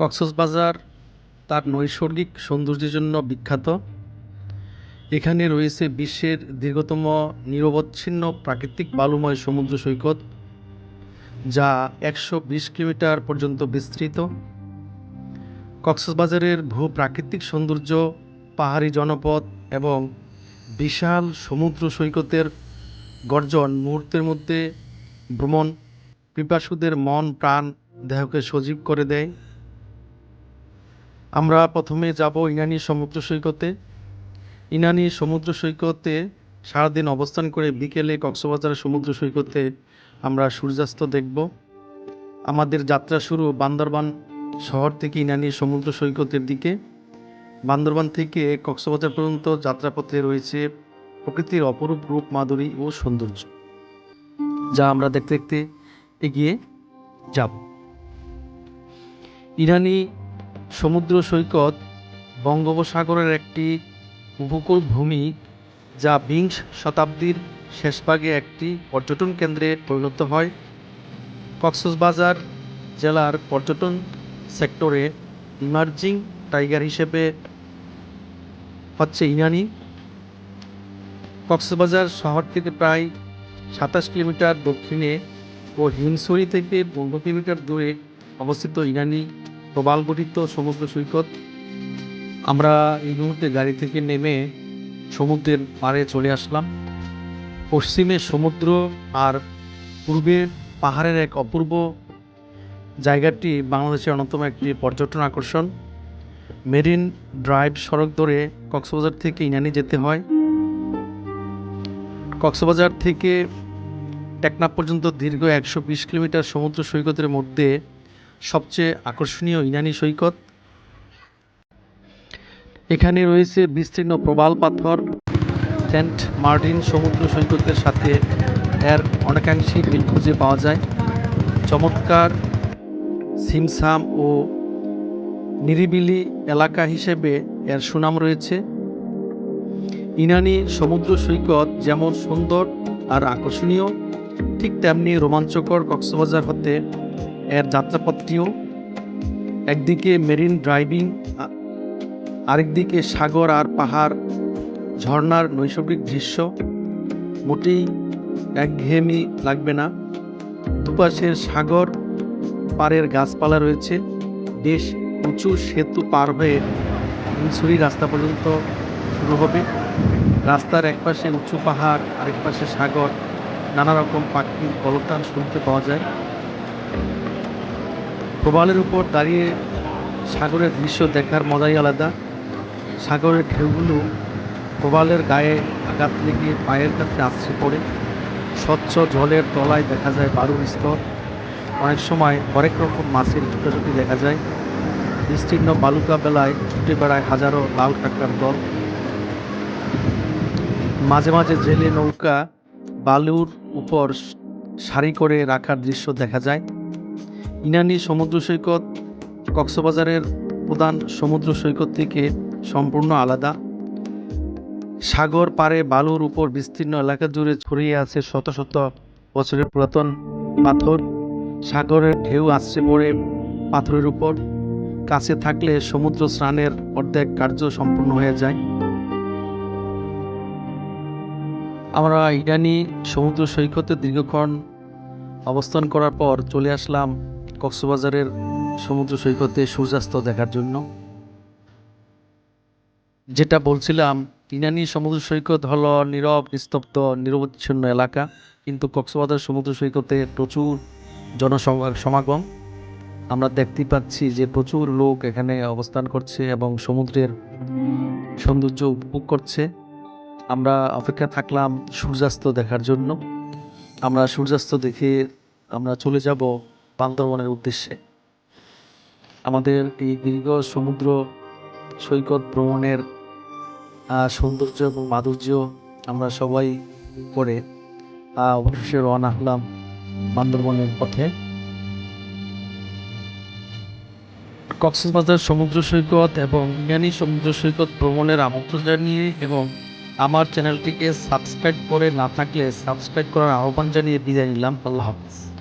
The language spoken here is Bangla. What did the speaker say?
কক্সবাজার তার নৈসর্গিক সৌন্দর্যের জন্য বিখ্যাত। এখানে রয়েছে বিশ্বের দীর্ঘতম নিরবচ্ছিন্ন প্রাকৃতিক বালুময় সমুদ্র সৈকত, যা একশো বিশ কিলোমিটার পর্যন্ত বিস্তৃত। কক্সবাজারের ভূ প্রাকৃতিক সৌন্দর্য, পাহাড়ি জনপদ এবং বিশাল সমুদ্র সৈকতের গর্জন মুহূর্তের মধ্যে ভ্রমণ পিপাসুদের মন প্রাণ দেহকে সজীব করে দেয়। আমরা প্রথমে যাব ইনানি সমুদ্র সৈকতে। ইনানি সমুদ্র সৈকতে সারাদিন অবস্থান করে বিকেলে কক্সবাজার সমুদ্র সৈকতে আমরা সূর্যাস্ত দেখব। আমাদের যাত্রা শুরু বান্দরবান শহর থেকে ইনানি সমুদ্র সৈকতের দিকে। বান্দরবান থেকে কক্সবাজার পর্যন্ত যাত্রাপথে রয়েছে প্রকৃতির অপরূপ রূপ, মাধুরী ও সৌন্দর্য, যা আমরা দেখতে দেখতে এগিয়ে যাব। ইরানি সমুদ্র সৈকত বঙ্গোপসাগরের একটি উপকূল ভূমি যা বিংশ শতাব্দীর শেষভাগে একটি পর্যটন কেন্দ্রে পরিণত হয়। কক্সবাজার জেলার পর্যটন সেক্টরে ইমার্জিং টাইগার হিসেবে হচ্ছে ইনানি কক্সবাজার শহর থেকে প্রায় সাতাশ কিলোমিটার দক্ষিণে ও হিমসরি থেকে পনেরো কিলোমিটার দূরে অবস্থিত ইরানি প্রবাল গঠিত সমুদ্র সৈকত। আমরা এই মুহূর্তে গাড়ি থেকে নেমে সমুদ্রের পাড়ে চলে আসলাম। পশ্চিমে সমুদ্র আর পূর্বে পাহাড়ের এক অপূর্ব জায়গাটি বাংলাদেশের অন্যতম একটি পর্যটন আকর্ষণ। মেরিন ড্রাইভ সড়ক ধরে কক্সবাজার থেকে ইনানি যেতে হয়। কক্সবাজার থেকে টেকনাফ পর্যন্ত দীর্ঘ একশো বিশ কিলোমিটার সমুদ্র সৈকতের মধ্যে সবচেয়ে আকর্ষণীয় ইনানি সৈকত। এখানে রয়েছে বিস্তীর্ণ প্রবাল পাথর, সেন্ট মার্টিন সমুদ্র সৈকতের সাথে এর অনেকাংশেই মিল খুঁজে পাওয়া যায়। চমৎকার সিমসাম ও নিরিবিলি এলাকা হিসেবে এর সুনাম রয়েছে। ইনানি সমুদ্র সৈকত যেমন সুন্দর আর আকর্ষণীয়, ঠিক তেমনি রোমাঞ্চকর কক্সবাজার হতে এর যাত্রাপথটিও একদিকে মেরিন ড্রাইভিং আরেকদিকে সাগর আর পাহাড় ঝর্নার নৈসর্গিক দৃশ্য। মোটেই একঘেয়েমি লাগবে না। দুপাশের সাগর, পাড়ের গাছপালা রয়েছে। বেশ উঁচু সেতু পার হয়ে হিমছড়ি রাস্তা পর্যন্ত শুরু হবে। রাস্তার একপাশে উঁচু পাহাড় আরেক পাশে সাগর। নানা রকম পাখির কলতান শুনতে পাওয়া যায়। প্রবালের উপর দাঁড়িয়ে সাগরের দৃশ্য দেখার মজাই আলাদা। সাগরের ঢেউগুলো প্রবালের গায়ে আঘাত লেগে পায়ের কাছে আছড়ে পড়ে। স্বচ্ছ জলের তলায় দেখা যায় বালুর স্তর। অনেক সময় হরেক রকম মাছের ছুটাছুটি দেখা যায়। বিস্তীর্ণ বালুকা বেলায় ছুটে বেড়ায় হাজারো লাল কাঁকড়ার দল। মাঝে মাঝে জেলে নৌকা বালুর উপর সারি করে রাখার দৃশ্য দেখা যায়। ইনানি সমুদ্র সৈকত কক্সবাজারের প্রধান সমুদ্র সৈকত থেকে সম্পূর্ণ আলাদা। সাগর পাড়ে বালুর উপর বিস্তীর্ণ এলাকা জুড়ে ছড়িয়ে আছে শত শত বছরের পুরাতন পাথর। সাগরের ঢেউ আসছে পড়ে পাথরের উপর। কাছে থাকলে সমুদ্র স্নানের অর্ধেক কার্য সম্পূর্ণ হয়ে যায়। আমরা ইরানি সমুদ্র সৈকতে দীর্ঘক্ষণ অবস্থান করার পর চলে আসলাম কক্সবাজারের সমুদ্র সৈকতে সূর্যাস্ত দেখার জন্য। যেটা বলছিলাম, ইনানি সমুদ্র সৈকত হলো নীরব, নিস্তব্ধ, নিরবচ্ছিন্ন এলাকা। কিন্তু কক্সবাজার সমুদ্র সৈকতে প্রচুর জনসমাগম আমরা দেখতে পাচ্ছি যে প্রচুর লোক এখানে অবস্থান করছে এবং সমুদ্রের সৌন্দর্য উপভোগ করছে। আমরা অপেক্ষা থাকলাম সূর্যাস্ত দেখার জন্য। আমরা সূর্যাস্ত দেখে আমরা চলে যাব বান্দরবনের উদ্দেশ্যে। আমাদের এই দীর্ঘ সমুদ্র সৈকত ভ্রমণের সৌন্দর্য এবং মাধুর্য আমরা সবাই করে অবশেষে রওনা হলাম বান্দরবনের পথে। কক্সবাজার সমুদ্র সৈকত এবং জ্ঞানী সমুদ্র সৈকত ভ্রমণের আমন্ত্রণ জানিয়ে এবং আমার চ্যানেলটিকে সাবস্ক্রাইব করে না থাকলে সাবস্ক্রাইব করার আহ্বান জানিয়ে বিদায় নিলাম। আল্লাহ হাফিজ।